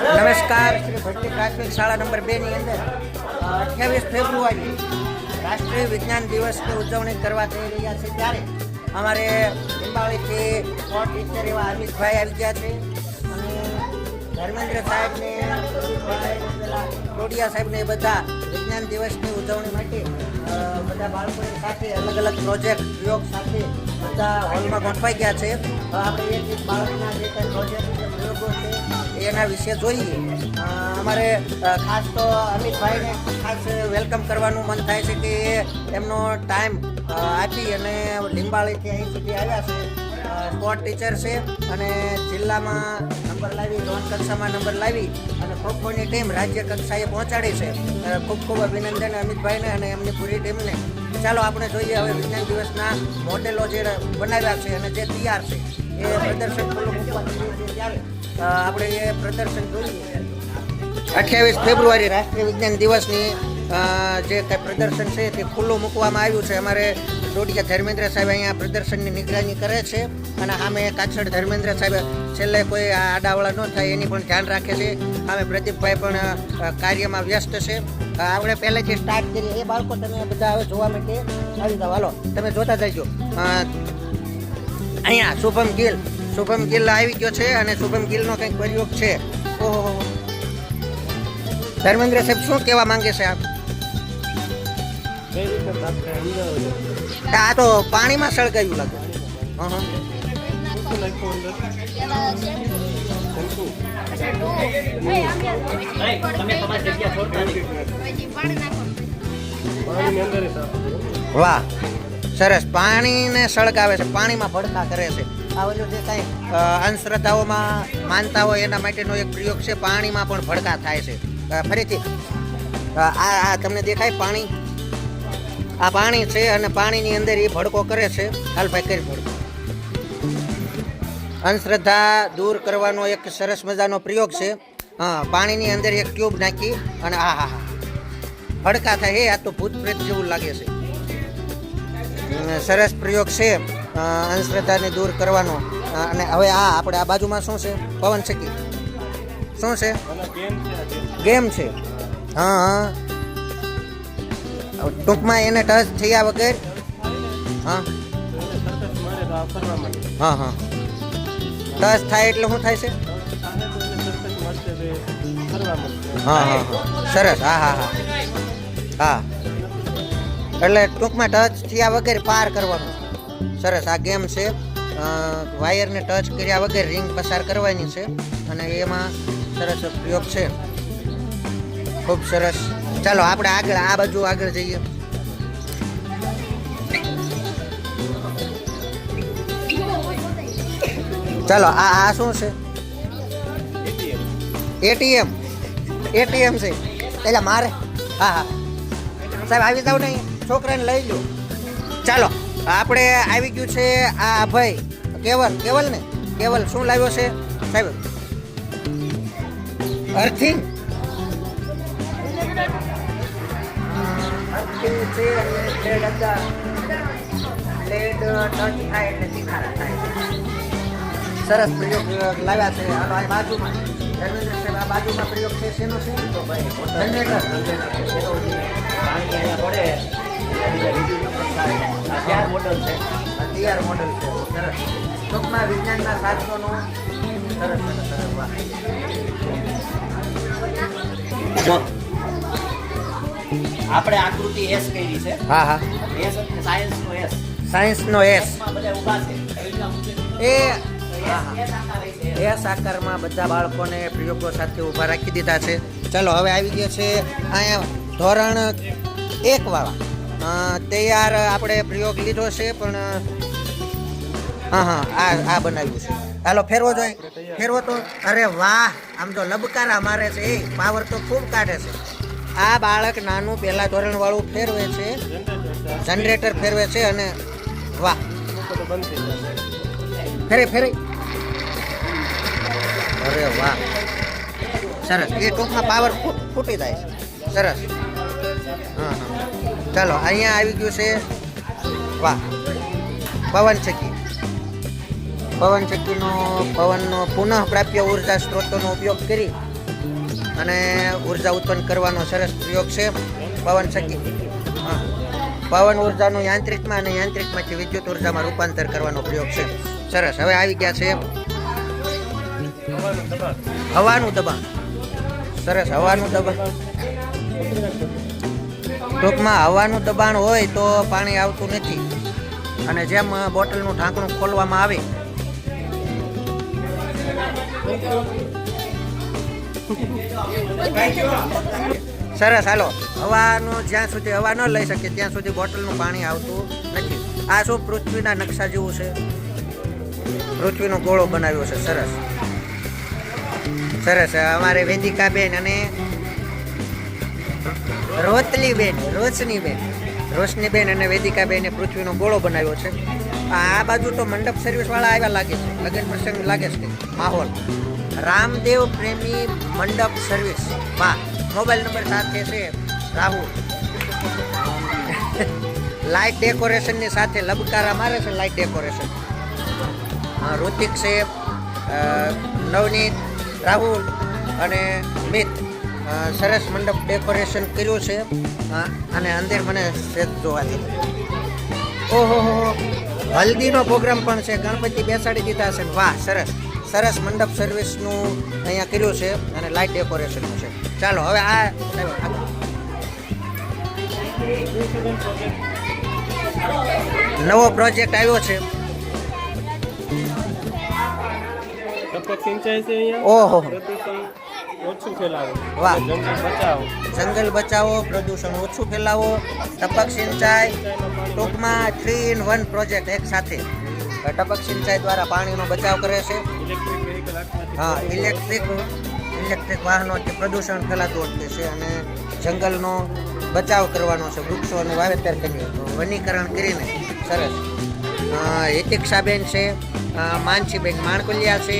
નમસ્કાર શ્રી ભટ્ટી પ્રાથમિક શાળા નંબર બે ની અંદર અઠ્યાવીસ ફેબ્રુઆરી રાષ્ટ્રીય વિજ્ઞાન દિવસની ઉજવણી કરવા જઈ રહ્યા છે ત્યારે અમારે લીંબાવળીથી સ્પોર્ટ ટીચર એવા અમિતભાઈ આવી ગયા છે. અને ધર્મેન્દ્ર સાહેબને ટોડિયા સાહેબને બધા વિજ્ઞાન દિવસની ઉજવણી માટે બધા બાળકોની સાથે અલગ અલગ પ્રોજેક્ટ પ્રયોગ સાથે બધા હોલમાં ગોઠવાઈ ગયા છે. આપણે એક બાળકના જે પ્રોજેક્ટ પ્રયોગો છે એના વિશે જોઈએ. અમારે ખાસ તો અમિતભાઈને ખાસ વેલકમ કરવાનું મન થાય છે કે એમનો ટાઈમ આપી અને લીંબાળીથી અહીં સુધી આવ્યા છે. સ્પોર્ટ ટીચર છે અને જિલ્લામાં નંબર લાવી ઝોન કક્ષામાં નંબર લાવી અને ખોખોની ટીમ રાજ્ય કક્ષાએ પહોંચાડી છે. ખૂબ ખૂબ અભિનંદન અમિતભાઈને અને એમની પૂરી ટીમને. ચાલો આપણે જોઈએ હવે વિજ્ઞાન દિવસના મોડેલો જે બનાવ્યા છે અને જે તૈયાર છે. એ પ્રદર્શન આપણે એ પ્રદર્શન જોઈએ અઠ્યાવીસ ફેબ્રુઆરી રાષ્ટ્રીય વિજ્ઞાન દિવસની જે કંઈ પ્રદર્શન છે તે ખુલ્લું મૂકવામાં આવ્યું છે. અમારે ડોડિયા ધર્મેન્દ્ર સાહેબ અહીંયા પ્રદર્શનની નિગરાની કરે છે અને અમે કાછડ ધર્મેન્દ્ર સાહેબ છેલ્લે કોઈ આ આડાવડા ન થાય એની પણ ધ્યાન રાખે છે. અમે પ્રદીપભાઈ પણ કાર્યમાં વ્યસ્ત છે. આપણે પહેલેથી સ્ટાર્ટ કરીએ એ બાળકો તમે બધા હવે જોવા માટે આવી જાઓ. હાલો, તમે જોતા જજો. અહીંયા શુભમ ગિલ. શુભમ ગિલ આવી ગયો છે અને શુભમ ગિલનો કંઈક પ્રયોગ છે. ઓહો. ધર્મેન્દ્ર સાહેબ, શું કહેવા માંગે છે આપ? આ તો પાણીમાં સળગાયું લાગે. વાહ. સરસ પાણીને સળગાવે છે, પાણીમાં ભડકા કરે છે. આ બધું જે કાંઈ અંધશ્રદ્ધાઓમાં માનતા હોય એના માટેનો એક પ્રયોગ છે, પાણીમાં પણ ભડકા થાય છે. ફરીથી આ આ તમને દેખાય પાણી? આ પાણી છે અને પાણીની અંદર એ ભડકો કરે છે. હાલ ભાઈ કરી ભડકો. અંધશ્રદ્ધા દૂર કરવાનો એક સરસ મજાનો પ્રયોગ છે. હા પાણીની અંદર એક ટ્યુબ નાખી અને આ હા હા ભડકા થાય, હે, આ તો ભૂત પ્રેત જેવું લાગે છે. સરસ પ્રયોગ છે અંધશ્રદ્ધાને દૂર કરવાનો. અને હવે આ આપણે આ બાજુમાં શું છે? પવન શકી શું છે? ગેમ છે. હા હા. ટૂંકમાં એને ટચ થયા વગર, હા. હા હા. ટચ થાય એટલે શું થાય છે? હા હા હા. સરસ. હા હા હા. હા. એટલે ટૂંકમાં ટચ થયા વગર પાર કરવાનું. સરસ, આ ગેમ છે. વાયરને ટચ કર્યા વગર રિંગ પસાર કરવાની છે અને એમાં સરસ પ્રયોગ છે. ખૂબ સરસ. ચાલો, આપણે આગળ, આ બાજુ આગળ જઈએ. ચાલો, આ આ શું છે? એટીએમ એટીએમ છે. એટલે મારે, હા હા. સાહેબ, આવી જાવ નહીં છોકરાને લઈ લો ચાલો, આપણે આવી ગયું છે આ ભાઈ. કેવલ કેવલ ને? કેવલ, શું લાવ્યો છે? સાહેબ. અર્થિંગ. સરસ પ્રયોગ લાવ્યા છે. આ બાજુમાં. ધર્મેન્દ્ર સાહેબ, આ પ્રયોગ છે. શેનો છે? જનરેટર તૈયાર મોડલ છે. સરસ. ટૂંકમાં વિજ્ઞાનના સાધનોનો સરસ સરસ સરસ વાહ. આપણે આકૃતિ એસ કરી છે. હા હા. એસ સાયન્સ નો એસ એસ બધા ઊભા છે. એ એસ આકારમાં બધા બાળકોને પ્રયોગો સાથે ઊભા રાખી દીધા છે. ચાલો હવે આવી ગયા છે અહીંયા ધોરણ એક વાળા. તૈયાર આપણે પ્રયોગ લીધો છે, પણ હા હા, આ આ બનાવ્યું છે. હાલો, ફેરવો જોઈએ ફેરવો તો, અરે વાહ, આમ તો લબકારા મારે છે. એ, પાવર તો ખૂબ કાઢે છે. આ બાળક નાનું પહેલા ધોરણ વાળું ફેરવે છે. જનરેટર ફેરવે છે અને વાહ. ફેરે ફેરે. અરે વાહ. સરસ. એ ટૂંકમાં પાવર ફૂટી જાય સરસ. હા હા. ચાલો, અહીંયા આવી ગયું છે. વાહ, પવન ચક્કી. પવન ચક્કીનો, પવનનો પુનઃ પ્રાપ્ય ઊર્જા સ્ત્રોતોનો ઉપયોગ કરી અને ઊર્જા ઉત્પન્ન કરવાનો સરસ પ્રયોગ છે. પવન ચક્કી. પવન ઉર્જાનું યાંત્રિકમાં અને યાંત્રિકમાંથી વિદ્યુત ઉર્જામાં રૂપાંતર કરવાનો પ્રયોગ છે. સરસ, હવે આવી ગયા છે. હવાનું દબાણ. સરસ, હવાનું દબાણ. ટૂંકમાં હવાનું દબાણ હોય તો પાણી આવતું નથી. અને જેમ બોટલનું ઢાંકણું ખોલવામાં આવે. સરસ, હાલો. હવાનું જ્યાં સુધી હવા ન લઈ શકે ત્યાં સુધી બોટલનું પાણી આવતું નથી. આ શું પૃથ્વીના નકશા જેવું છે? પૃથ્વીનો ગોળો બનાવ્યો છે. સરસ. સરસ. અમારે વેદિકાબેન અને રોતલીબેન. રોશનીબેન રોશનીબેન અને વેદિકાબેને પૃથ્વીનો ગોળો બનાવ્યો છે. આ બાજુ તો મંડપ સર્વિસવાળા આવ્યા લાગે છે. લગ્ન પ્રસંગ લાગે છે. માહોલ. રામદેવ પ્રેમી મંડપ સર્વિસ. વાહ, મોબાઈલ નંબર સાથે છે રાહુલ. લાઇટ ડેકોરેશનની સાથે લબકારા મારે છે લાઇટ ડેકોરેશન. ઋતિક છે નવનીત, રાહુલ અને મિત. સરસ મંડપ ડેકોરેશન કર્યું છે. અને અંદર મને સેજ જોવા દે. ઓહો હો હો. હલ્દીનો પ્રોગ્રામ પણ છે. ગણપતિ બેસાડી દીધા છે. વાહ સરસ. સરસ મંડપ સર્વિસનું અહીંયા કર્યું છે અને લાઇટ ડેકોરેશનનું છે. ચાલો હવે આ નવો પ્રોજેક્ટ આવ્યો છે. ઓહો ઓછું ફેલાવો. વાહ. જંગલ બચાવો. જંગલ બચાવો પ્રદૂષણ ઓછું ફેલાવો ટપક સિંચાઈ ટૂંકમાં થ્રી ઇન વન પ્રોજેક્ટ એક સાથે. ટપક સિંચાઈ દ્વારા પાણીનો બચાવ કરે છે. હા ઇલેક્ટ્રિક ઇલેક્ટ્રિક વાહનોથી પ્રદૂષણ ફેલાતું અટકે છે અને જંગલનો બચાવ કરવાનો છે વૃક્ષોનું વાવેતર કરીએ. તો વનીકરણ કરીને સરસ. હિતિક્ષાબેન છે માનસીબેન માણકુલિયા છે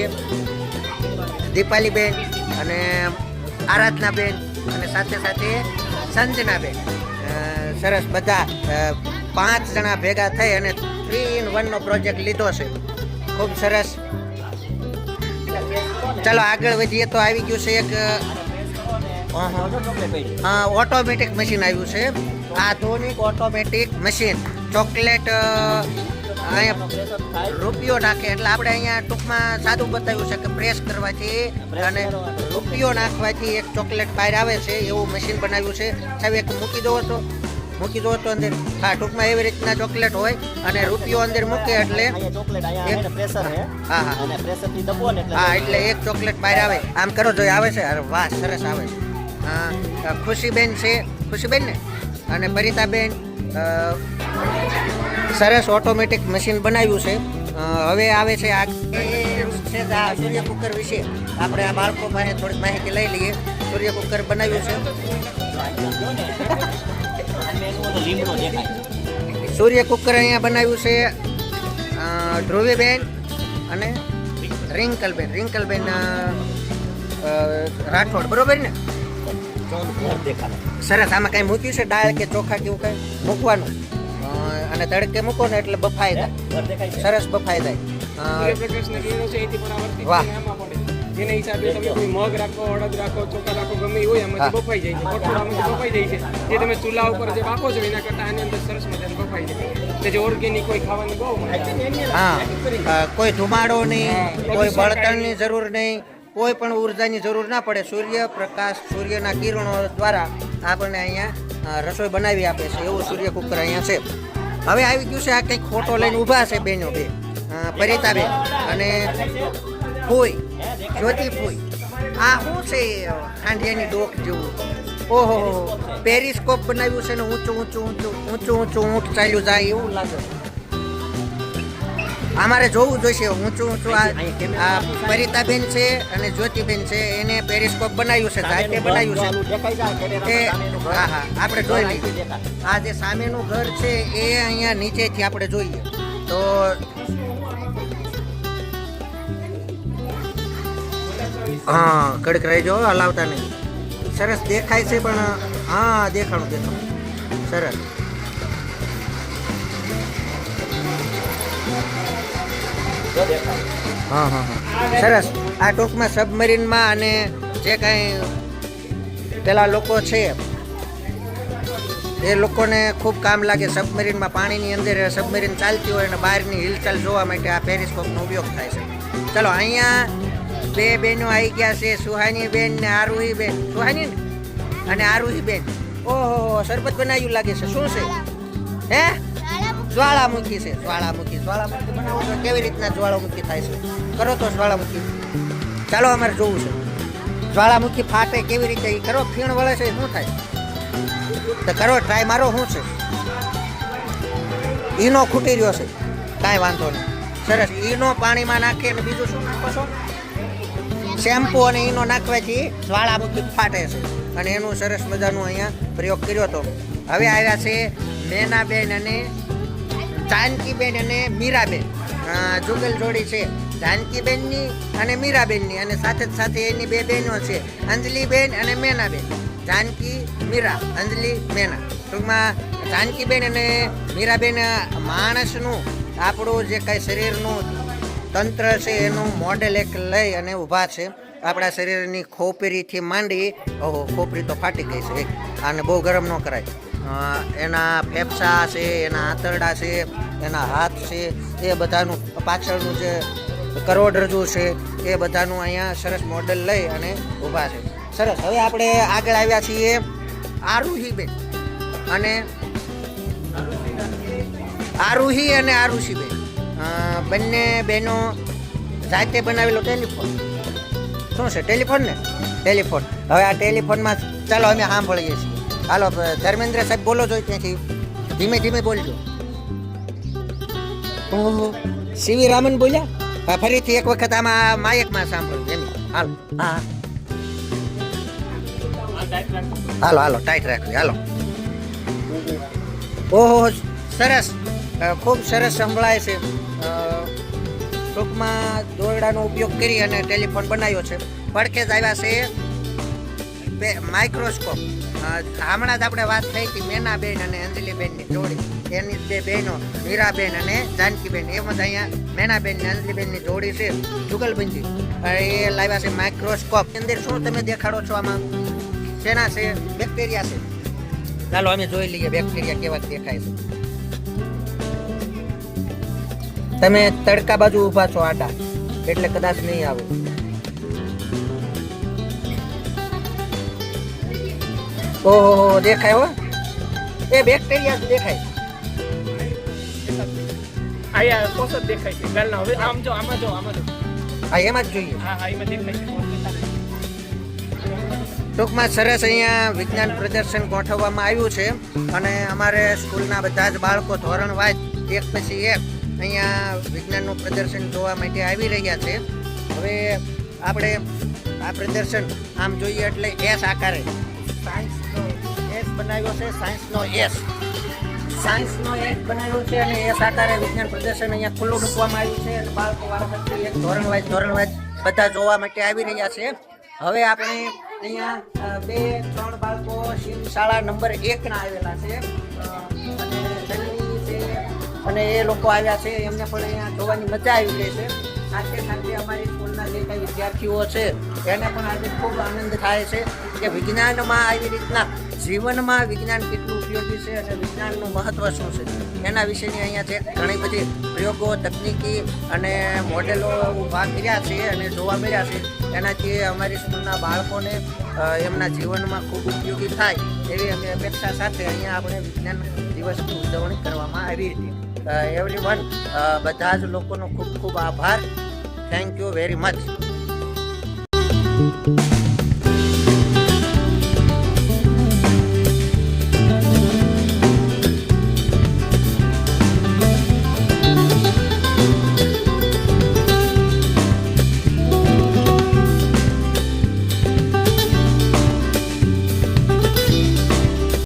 દીપાલીબેન અને આરાધનાબેન અને સાથે સાથે સંજનાબેન સરસ બધા પાંચ જણા ભેગા થઈ અને થ્રી ઇન વનનો પ્રોજેક્ટ લીધો છે. ખૂબ સરસ. ચાલો આગળ વધીએ તો આવી ગયું છે એક ઓટોમેટિક મશીન આવ્યું છે. આધુનિક ઓટોમેટિક મશીન ચોકલેટ અહીંયા રૂપિયો નાખે. એટલે આપણે અહીંયા ટૂંકમાં સાદું બતાવ્યું છે કે પ્રેસ કરવાથી અને રૂપિયો નાખવાથી એક ચોકલેટ બહાર આવે છે એવું મશીન બનાવ્યું છે. સાહેબ એક મૂકી દો તો મૂકી દો તો અંદર. હા ટૂંકમાં એવી રીતના ચોકલેટ હોય અને રૂપિયો અંદર મૂકે એટલે હા. હા એટલે હા એટલે એક ચોકલેટ બહાર આવે. આમ કરો જો આવે છે? અરે વાહ સરસ આવે છે. હા ખુશીબેન છે. ખુશીબેન ને? અને પરિતાબેન? અ, સરસ ઓટોમેટિક મશીન બનાવ્યું છે. હવે આવે છે આ છે આ સૂર્ય કુકર વિશે. આપણે આ બાળકો પાસે થોડીક માહિતી લઈ લઈએ. સૂર્ય કુકર બનાવ્યું છે. સૂર્ય કુકર અહીંયા બનાવ્યું છે ધ્રુવીબેન અને રિંકલબેન. રિંકલબેન રાઠોડ. બરોબર ને? સરસ. આમાં કઈ મૂક્યું છે? દાળ કે ચોખા કે એવું કઈ મૂકવાનું? અને તડકે મૂકો ને એટલે બફાઈ છે સરસ બફાઈ છે આવર્તિત વાહ. જેના હિસાબે તમે કોઈ મગ રાખો અડદ રાખો ચોખા રાખો ગમે હોય હા. એમાંથી બફાઈ જાય છે. કઠોળામાંથી બફાઈ જાય છે. જે તમે ચૂલા ઉપર જે બાફો છો એના કરતાં આની અંદર સરસ મજાનું બફાઈ જાય એટલે જે ઓર્ગેનિક કોઈ ખાવાની બહુ હા. કોઈ ધુમાડો નહીં કોઈ બળતણની જરૂર નહીં. કોઈ પણ ઉર્જાની જરૂર ના પડે સૂર્ય પ્રકાશ સૂર્યના કિરણો દ્વારા આપણને અહીંયા રસોઈ બનાવી આપે છે એવું સૂર્ય કુકર અહીંયા છે હવે આવી ગયું છે આ કંઈક ફોટો લઈને ઊભા છે બેનો બે પરિતાબેન અને ફૂઈ જ્યોતિ ફૂઈ આ શું છે ખાંડિયાની ડોક જેવું ઓહો પેરિસ્કોપ બનાવ્યું છે ને ઊંચું ઊંચું ઊંચું ઊંચું ઊંચું ઊંટ ચાલ્યું જાય એવું લાગે અમારે જોવું જોઈશે. ઊંચું ઊંચું આ આ પરિતાબેન છે અને જ્યોતિબેન છે. એને પેરિસ્કોપ બનાવ્યું છે. જાતે બનાવ્યું છે. ઘર. હા હા. આપણે જોઈ લઈએ. આ જે સામેનું ઘર છે એ અહીંયા નીચેથી આપણે જોઈએ. તો હા કડક રહેજો હલાવતા નહીં. સરસ દેખાય છે પણ હા દેખાણું દેખાણું. સરસ. હા હા હા. સરસ. આ ટૂંકમાં સબમરીનમાં અને જે કાંઈ પેલા લોકો છે, એ લોકોને ખૂબ કામ લાગે સબમરીનમાં. પાણીની અંદર સબમરીન ચાલતી હોય અને બહારની હિલચાલ જોવા માટે આ પેરિસ્કોપનો ઉપયોગ થાય છે. ચલો, અહીંયા બે બહેનો આવી ગયા છે સુહાની બેન ને આરુહી બેન સુહાની અને આરુહી બેન ઓહો શરબત બનાવ્યું લાગે છે. શું છે? હે? જ્વાળામુખી છે, જ્વાળામુખી. જ્વાળામુખી બનાવો તો કેવી રીતના જ્વાળામુખી થાય છે? કરો તો જ્વાળામુખી. ચાલો અમારે જોવું છે. જ્વાળામુખી ફાટે કેવી રીતે? એ કરો, ફીણ વળે છે શું થાય. તો કરો ટ્રાય મારો શું છે? ઈનો ખૂટી રહ્યો છે. કાંઈ વાંધો નહીં. સરસ. ઈનો પાણીમાં નાખી અને બીજું શું નાખો છો? શેમ્પુ અને ઈનો નાખવાથી જ્વાળામુખી ફાટે છે. અને એનું સરસ મજાનું અહીંયા પ્રયોગ કર્યો હતો. હવે આવ્યા છે મેનાબેન અને જાનકીબેન અને મીરાબેન. જુગલ જોડી છે. જાનકીબેનની અને મીરાબેનની અને સાથે જ સાથે એની બે બહેનો છે. અંજલીબેન અને મેનાબેન. જાનકી, મીરા, અંજલી, મેના. ટૂંકમાં જાનકીબેન અને મીરાબેન માણસનું, આપણું જે કાંઈ શરીરનું તંત્ર છે, એનું મોડેલ એક લઈ અને ઊભા છે. આપણા શરીરની ખોપરીથી માંડી, ઓહો, ખોપરી તો ફાટી ગઈ છે. અને બહુ ગરમ ન કરાય. એના ફેફસા છે, એના આંતરડા છે, એના હાથ છે, એ બધાનું, પાછળનું જે કરોડરજ્જુ છે, એ બધાનું અહીંયા સરસ મોડલ લઈ અને ઊભા છે. સરસ, હવે આપણે આગળ આવ્યા છીએ આરુહીબેન અને આરુહી અને આરુષીબેન. બેન બંને બહેનો જાતે બનાવેલો ટેલિફોન. શું છે ટેલિફોન ને ટેલિફોન. હવે આ ટેલિફોનમાં ચાલો અમે સાંભળીએ છીએ. હાલો ધર્મેન્દ્ર સાહેબ બોલો છો ત્યાંથી ધીમે ધીમે બોલજો. ઓહો, સીવી રામન બોલ્યા? ફરીથી એક વખત આમાં માયકમાં સાંભળ્યું એમ. હાલો. હા. હાલો હાલો, ટાઈટ રાખવી હાલો. ઓહો સરસ. ખૂબ સરસ સંભળાય છે. ટૂંકમાં દોરડાનો ઉપયોગ કરી અને ટેલિફોન બનાવ્યો છે. પડખે જ આવ્યા છે. માઇક્રોસ્કોપ હમણાં જ આપણે વાત થઈ હતી મેનાબેન અને અંજલીબેનની જોડી. એની બે બહેનો, મીરાબેન અને જાનકીબેન. એમાં જ અહીંયા મેનાબેન ને અંજલિબેનની જોડી છે. જુગલબંધી. એ લાવ્યા છે માઇક્રોસ્કોપ અંદર શું તમે દેખાડો છો આમાં? શેના છે? બેક્ટેરિયા છે. ચાલો, અમે જોઈ લઈએ બેક્ટેરિયા કેવા દેખાય છે. તમે તડકા બાજુ ઊભા છો આડા. એટલે કદાચ નહીં આવે. ઓહો દેખાય હો. એ બેક્ટેરિયા દેખાય. આયા કોસ જ દેખાય છે ગાલના. હવે આમ જો આમાં જો આમાં જો. હા એમાં જ જોઈએ. હા હા એમાં દેખાય ટૂંકમાં સરસ અહીંયા વિજ્ઞાન પ્રદર્શન ગોઠવવામાં આવ્યું છે અને અમારે સ્કૂલના બધા જ બાળકો ધોરણ વાઇઝ એક પછી એક અહીંયા વિજ્ઞાનનું પ્રદર્શન જોવા માટે આવી રહ્યા છે. હવે આપણે આ પ્રદર્શન આમ જોઈએ એટલે એસ આકારે. સાયન્સનો એસ બનાવ્યો છે, સાયન્સનો એસ. સાયન્સનો એસ બનાવ્યો છે અને એસ આકારે વિજ્ઞાન પ્રદર્શન અહીંયા ખુલ્લું મૂકવામાં આવ્યું છે અને બાળકો વારાફરતી એક ધોરણ વાઇઝ બધા જોવા માટે આવી રહ્યા છે. હવે આપણે અહીંયા બે, ત્રણ બાળકો શાળા નંબર એકના આવેલા છે, અને એ લોકો આવ્યા છે. એમને પણ અહીંયા જોવાની મજા આવી ગઈ છે. સાથે સાથે અમારી સ્કૂલના જે કંઈ વિદ્યાર્થીઓ છે, એને પણ આજે ખૂબ આનંદ થાય છે કે વિજ્ઞાનમાં આવી રીતના જીવનમાં વિજ્ઞાન કેટલું ઉપયોગી છે અને વિજ્ઞાનનું મહત્વ શું છે. એના વિશેની અહીંયા છે ઘણી બધી પ્રયોગો, તકનીકી અને મોડેલો ઊભા કર્યા છે અને જોવા મળ્યા છે, એનાથી અમારી સ્કૂલના બાળકોને એમના જીવનમાં ખૂબ ઉપયોગી થાય એવી અમે અપેક્ષા સાથે અહીંયા આપણે વિજ્ઞાન દિવસની ઉજવણી કરવામાં આવી હતી એવરી વન બધા જ લોકોનો ખૂબ ખૂબ આભાર. Thank you very much